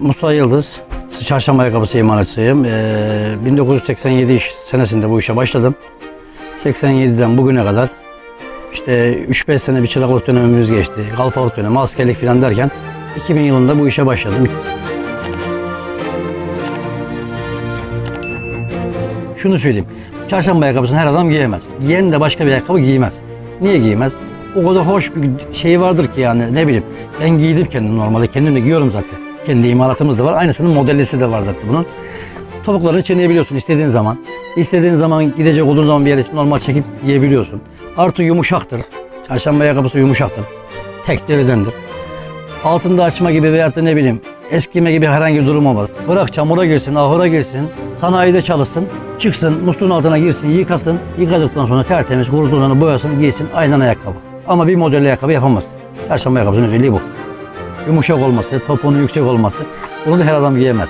Musa Yıldız. Çarşamba ayakkabısı imalatçısıyım. Ee, 1987 iş- senesinde bu işe başladım. 87'den bugüne kadar işte 3-5 sene bir çıraklık dönemimiz geçti. Kalfalık dönemi, askerlik falan derken 2000 yılında bu işe başladım. Şunu söyleyeyim. Çarşamba ayakkabısını her adam giyemez. Giyen de başka bir ayakkabı giymez. Niye giymez? O kadar hoş bir şey vardır ki yani ne bileyim. Ben giydim kendim normalde. Kendim de giyiyorum zaten. Kendi imalatımız da var. Aynısının modellisi de var zaten bunun. Topuklarını çiğneyebiliyorsun istediğin zaman. İstediğin zaman gidecek olduğun zaman bir yere normal çekip giyebiliyorsun. Artı yumuşaktır. Çarşamba ayakkabısı yumuşaktır. Tek deridendir. Altında açma gibi veyahut da ne bileyim eskime gibi herhangi bir durum olmaz. Bırak çamura girsin, ahıra girsin, sanayide çalışsın, çıksın, musluğun altına girsin, yıkasın. Yıkadıktan sonra tertemiz, sonra boyasın, giysin aynen ayakkabı. Ama bir model ayakkabı yapamaz. Çarşamba ayakkabısının özelliği bu. Yumuşak olması, topuğunun yüksek olması. Bunu da her adam giyemez.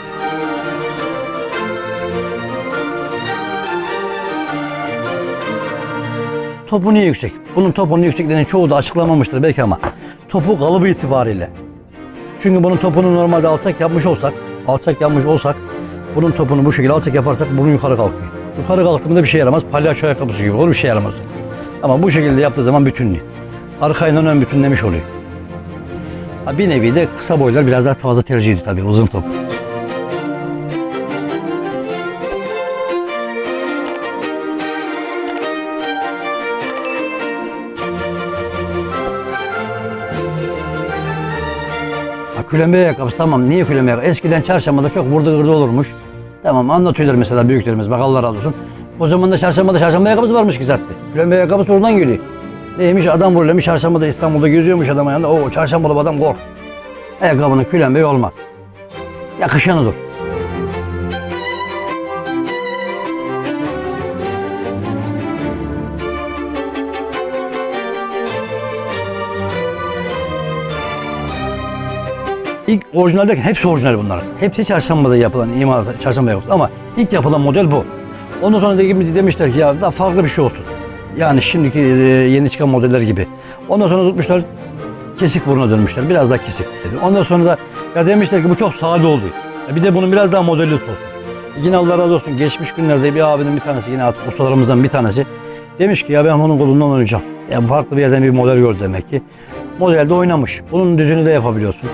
Topu niye yüksek? Bunun topunun yüksekliğini çoğu da açıklamamıştır belki ama topu kalıbı itibariyle. Çünkü bunun topunu normalde alçak yapmış olsak, alçak yapmış olsak bunun topunu bu şekilde alçak yaparsak bunun yukarı kalkıyor. Yukarı kalktığında bir şey yaramaz. Palyaço ayakkabısı gibi olur bir şey yaramaz. Ama bu şekilde yaptığı zaman bütünlüğü. Arkayla ön bütünlemiş oluyor. Bir nevi de kısa boylar biraz daha fazla tercih ediyor tabii uzun top. Külembe ayakkabısı tamam niye külembe ayakkabısı? Eskiden çarşambada çok burada gırda olurmuş. Tamam anlatıyorlar mesela büyüklerimiz bak Allah razı olsun. O zaman da çarşambada çarşamba ayakkabısı varmış ki zaten. Külembe ayakkabısı oradan geliyor. Neymiş adam burlamış çarşambada İstanbul'da geziyormuş adam ayağında. O çarşambalı adam kork. Ayakkabının külembe olmaz. Yakışanıdır. İlk orijinal derken hepsi orijinal bunlar. Hepsi çarşambada yapılan imalat, çarşamba ayakkabısı ama ilk yapılan model bu. Ondan sonra dediğimiz demişler ki ya daha farklı bir şey olsun. Yani şimdiki e, yeni çıkan modeller gibi. Ondan sonra tutmuşlar kesik buruna dönmüşler. Biraz daha kesik dedi. Ondan sonra da ya demişler ki bu çok sade oldu. Ya bir de bunun biraz daha modellisi olsun. Yine Allah razı olsun geçmiş günlerde bir abinin bir tanesi yine artık ustalarımızdan bir tanesi demiş ki ya ben onun kolundan oynayacağım. Ya farklı bir yerden bir model gördü demek ki. Modelde oynamış. Bunun düzünü de yapabiliyorsun.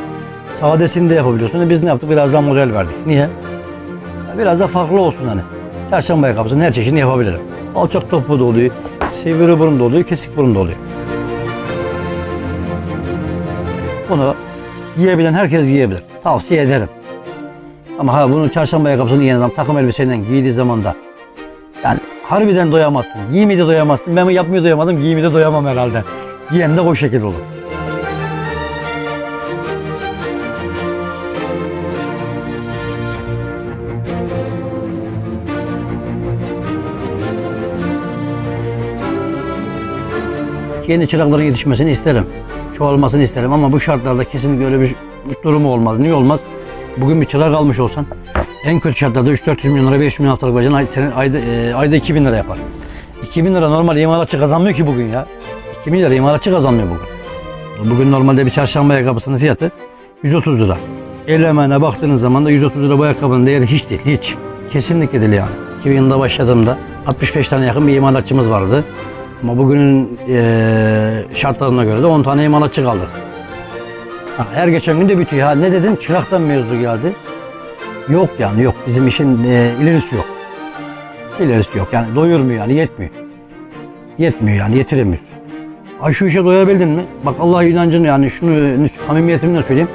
Sadesini de yapabiliyorsun. E biz ne yaptık? Biraz daha model verdik. Niye? Biraz da farklı olsun hani. Çarşamba ayakkabısının her çeşidini yapabilirim. Alçak topu da oluyor, sivri burun da kesik burun da. Bunu giyebilen herkes giyebilir. Tavsiye ederim. Ama ha bunu çarşamba ayakkabısını giyen adam takım elbiseyle giydiği zaman da yani harbiden doyamazsın. Giyimi de doyamazsın. Ben yapmayı doyamadım, giyimi de doyamam herhalde. Giyen de o şekilde olur. Yeni çırakların yetişmesini isterim. Çoğalmasını isterim ama bu şartlarda kesinlikle öyle bir durum olmaz. Niye olmaz? Bugün bir çırak almış olsan en kötü şartlarda 3-400 milyon lira 5 milyon haftalık bacan ay, senin ayda, e, ayda 2000 lira yapar. 2000 lira normal imalatçı kazanmıyor ki bugün ya. 2000 lira imalatçı kazanmıyor bugün. Bugün normalde bir çarşamba ayakkabısının fiyatı 130 lira. El emeğine baktığınız zaman da 130 lira bu ayakkabının değeri hiç değil. Hiç. Kesinlikle değil yani. 2000 yılında başladığımda 65 tane yakın bir imalatçımız vardı. Ama bugünün eee, şartlarına göre de 10 tane imalatçı kaldı. Ha, her geçen gün de bitiyor. Ha, ne dedin? Çıraktan mevzu geldi. Yok yani yok. Bizim işin eee, ilerisi yok. İlerisi yok. Yani doyurmuyor yani yetmiyor. Yetmiyor yani yetiremiyor. Ay şu işe doyabildin mi? Bak Allah inancını yani şunu samimiyetimle söyleyeyim.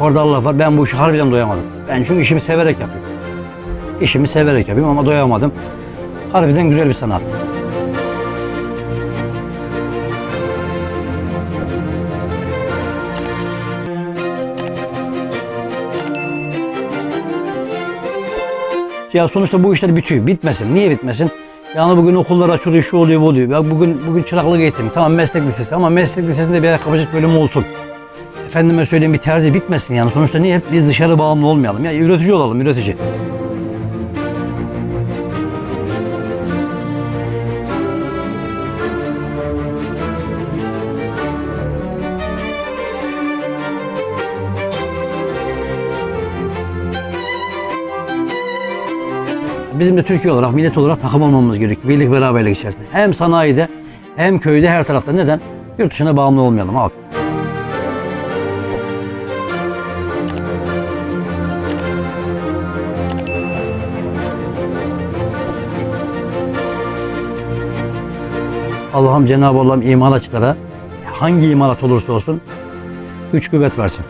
Orada Allah var. Ben bu işi harbiden doyamadım. Ben çünkü işimi severek yapıyorum. İşimi severek yapıyorum ama doyamadım. Harbiden güzel bir sanat. Ya sonuçta bu işler bitiyor. Bitmesin. Niye bitmesin? Yani bugün okullar açılıyor, şu oluyor, bu oluyor. Ya bugün bugün çıraklık eğitimi. Tamam meslek lisesi ama meslek lisesinde bir ayakkabıcılık bölümü olsun. Efendime söyleyeyim bir terzi bitmesin yani. Sonuçta niye hep biz dışarı bağımlı olmayalım. Ya üretici olalım, üretici. Bizim de Türkiye olarak, millet olarak takım olmamız gerekiyor. Birlik beraberlik içerisinde. Hem sanayide hem köyde her tarafta. Neden? Yurt dışına bağımlı olmayalım abi. Allah'ım Cenab-ı Allah'ım imalatçılara hangi imalat olursa olsun güç kuvvet versin.